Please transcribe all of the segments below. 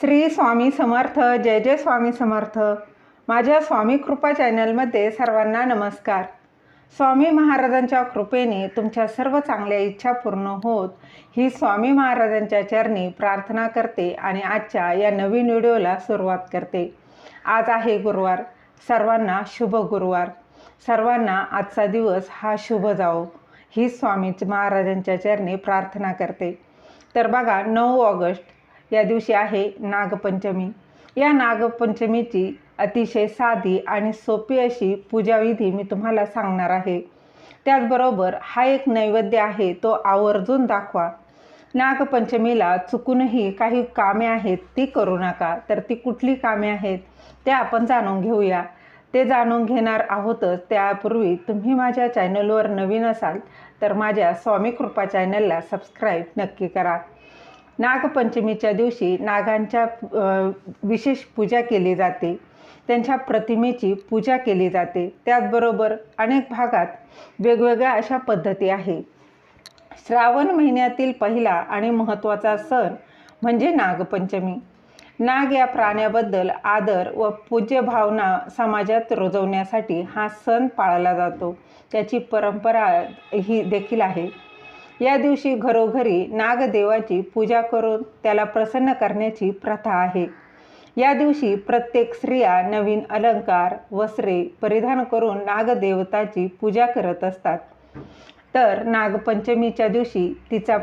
श्री स्वामी समर्थ जय जय स्वामी समर्थ. माझ्या स्वामी कृपा चॅनलमध्ये सर्वांना नमस्कार. स्वामी महाराजांच्या कृपेने तुमच्या सर्व चांगल्या इच्छा पूर्ण होत ही स्वामी महाराजांच्या चरणी प्रार्थना करते आणि आजच्या या नवीन व्हिडिओला सुरुवात करते. आज आहे गुरुवार. सर्वांना शुभ गुरुवार. सर्वांना आजचा दिवस हा शुभ जावो. ही स्वामी महाराजांच्या चरणी प्रार्थना करते. तर बघा नऊ ऑगस्ट या दिवशी आहे नागपंचमी. या नागपंचमीची अतिशय साधी आणि सोपी अशी पूजाविधी मी तुम्हाला सांगणार आहे. त्याचबरोबर हा एक नैवेद्य आहे तो आवर्जून दाखवा. नागपंचमीला चुकूनही काही कामे आहेत ती करू नका. तर ती कुठली कामे आहेत ते आपण जाणून घेऊया. ते जाणून घेणार आहोतच. त्यापूर्वी तुम्ही माझ्या चॅनलवर नवीन असाल तर माझ्या स्वामी कृपा चॅनलला सबस्क्राईब नक्की करा. नागपंचमीच्या दिवशी नागांच्या विशेष पूजा केली जाते. त्यांच्या प्रतिमेची पूजा केली जाते. त्याचबरोबर अनेक भागात वेगवेगळ्या अशा पद्धती आहे. श्रावण महिन्यातील पहिला आणि महत्त्वाचा सण म्हणजे नागपंचमी. नाग या प्राण्याबद्दल आदर व पूज्य भावना समाजात रुजवण्यासाठी हा सण पाळला जातो. त्याची परंपरा ही देखील आहे. या दिवशी घरोघरी नागदेवाची पूजा करून त्याला प्रसन्न करण्याची प्रथा आहे. या दिवशी प्रत्येक स्त्रिया नवीन अलंकार वस्त्रे परिधान करून नागदेवताची पूजा करत असतात. तर नागपंचमीच्या दिवशी तिचा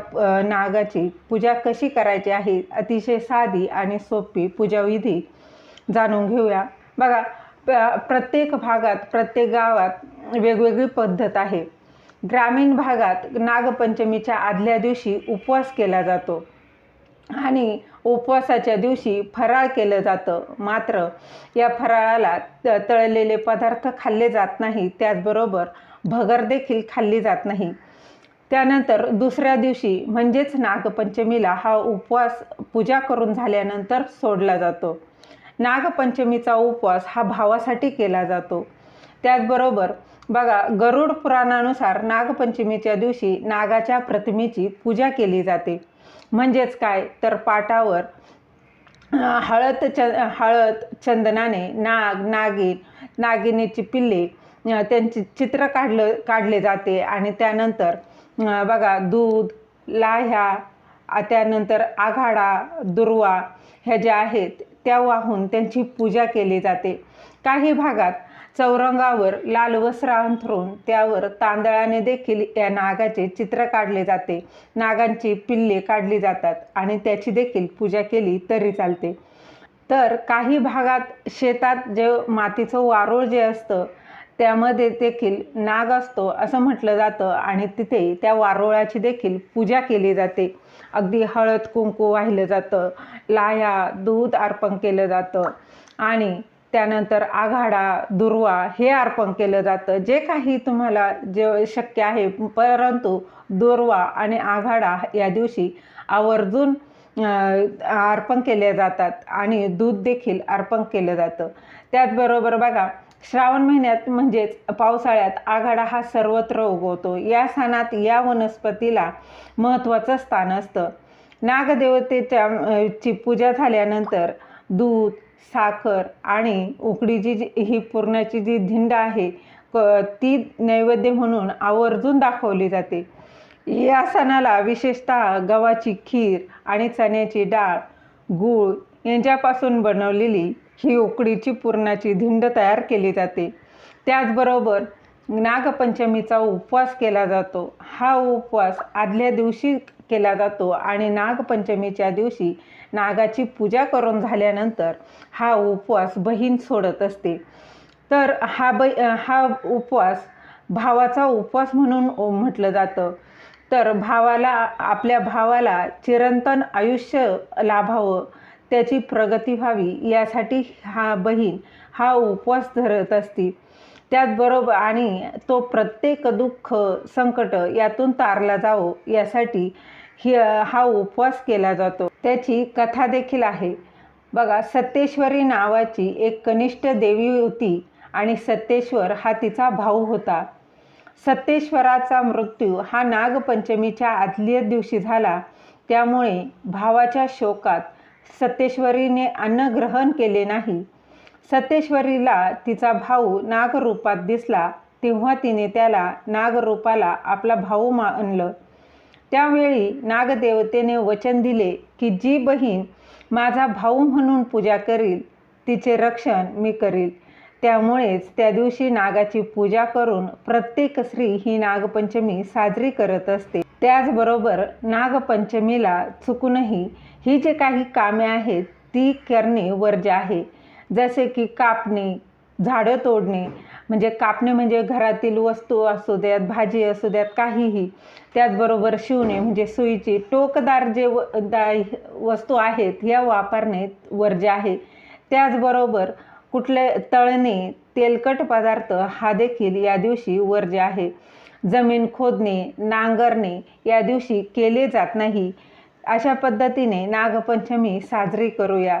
नागाची पूजा कशी करायची आहे अतिशय साधी आणि सोपी पूजाविधी जाणून घेऊया. बघा प- प्रत्येक भागात प्रत्येक गावात वेगवेगळी पद्धत आहे. ग्रामीण भागात नागपंचमीच्या आदल्या दिवशी उपवास केला जातो. आणि उपवासाच्या दिवशी फराळ केलं जातं. मात्र या फराळाला त तळलेले पदार्थ खाल्ले जात नाही. त्याचबरोबर भगर देखील खाल्ली जात नाही. त्यानंतर दुसऱ्या दिवशी म्हणजेच नागपंचमीला हा उपवास पूजा करून झाल्यानंतर सोडला जातो. नागपंचमीचा उपवास हा भावासाठी केला जातो. त्याचबरोबर बघा गरुड पुराणानुसार नागपंचमीच्या दिवशी नागाच्या प्रतिमेची पूजा केली जाते. म्हणजेच काय? तर पाटावर हळद च हळद चंदनाने नाग नागिन नागिनीची पिल्ले त्यांचे त्यांची चित्र काढलं काढले जाते. आणि त्यानंतर बघा दूध लाह्या त्यानंतर आघाडा दुर्वा ह्या ज्या आहेत त्या वाहून त्यांची पूजा केली जाते. काही भागात चौरंगावर लाल वस्त्र अंथरून त्यावर तांदळाने देखील या नागाचे चित्र काढले जाते. नागांची पिल्ले काढली जातात आणि त्याची देखील पूजा केली तरी चालते. तर काही भागात शेतात जे मातीचं वारूळ जे असतं त्यामध्ये देखील नाग असतो असं म्हटलं जातं आणि तिथे त्या वारुळाची देखील पूजा केली जाते. अगदी हळद कुंकू वाहिलं जातं लाह्या दूध अर्पण केलं जातं आणि त्यानंतर आघाडा दुर्वा हे अर्पण केलं जातं. जे काही तुम्हाला जे शक्य आहे परंतु दुर्वा आणि आघाडा या दिवशी आवर्जून अर्पण केले जातात आणि दूध देखील अर्पण केलं जातं. त्याचबरोबर बघा श्रावण महिन्यात म्हणजेच पावसाळ्यात आघाडा हा सर्वत्र उगवतो. या सणात या वनस्पतीला महत्त्वाचं स्थान असतं. नागदेवतेच्या ची पूजा झाल्यानंतर दूध साखर आणि उकडीची जी ही पुरणाची जी धिंड आहे क- ती नैवेद्य म्हणून आवर्जून दाखवली जाते. या सणाला विशेषतः गव्हाची खीर आणि चण्याची डाळ गूळ यांच्यापासून बनवलेली ही उकडीची पुरणाची धिंड तयार केली जाते. त्याचबरोबर नागपंचमीचा उपवास केला जातो. हा उपवास आदल्या दिवशी केला जातो आणि नागपंचमीच्या दिवशी नागाची पूजा करून झाल्यानंतर हा उपवास बहीण सोडत असते. तर हा बै हा उपवास भावाचा उपवास म्हणून म्हटलं जातं. तर भावाला आपल्या भावाला चिरंतन आयुष्य लाभावं त्याची प्रगती व्हावी यासाठी हा बहीण हा उपवास धरत असती. त्याचबरोबर आणि तो प्रत्येक दुःख संकट यातून तारला जावं यासाठी ही हा उपवास केला जातो. त्याची कथा देखील आहे. बघा सत्तेश्वरी नावाची एक कनिष्ठ देवी होती आणि सत्तेश्वर हा तिचा भाऊ होता. सत्तेश्वराचा मृत्यू हा नागपंचमीच्या आदल्या दिवशी झाला. त्यामुळे भावाच्या शोकात सत्तेश्वरीने अन्न ग्रहण केले नाही. सतेश्वरीला तिचा भाऊ नागरूपात दिसला तेव्हा तिने त्याला नागरूपाला आपला भाऊ मानलं. त्यावेळी नागदेवतेने वचन दिले की जी बहीण माझा भाऊ म्हणून पूजा करील तिचे रक्षण मी करील. त्यामुळेच त्या दिवशी नागाची पूजा करून प्रत्येक स्त्री ही नागपंचमी साजरी करत असते. त्याचबरोबर नागपंचमीला चुकूनही ही जे काही कामे आहेत ती करणे वर्ज आहे. जसे की कापणे झाडं तोडणे म्हणजे कापणे म्हणजे घरातील वस्तू असू द्यात भाजी असू द्यात काहीही. त्याचबरोबर शिवणे म्हणजे सुईची टोकदार जे व वस्तू आहेत या वापरणे वर्ज्य आहे. त्याचबरोबर कुठले तळणे तेलकट पदार्थ हा देखील या दिवशी वर्ज्य आहे. जमीन खोदणे नांगरणे या दिवशी केले जात नाही. अशा पद्धतीने नागपंचमी साजरी करूया.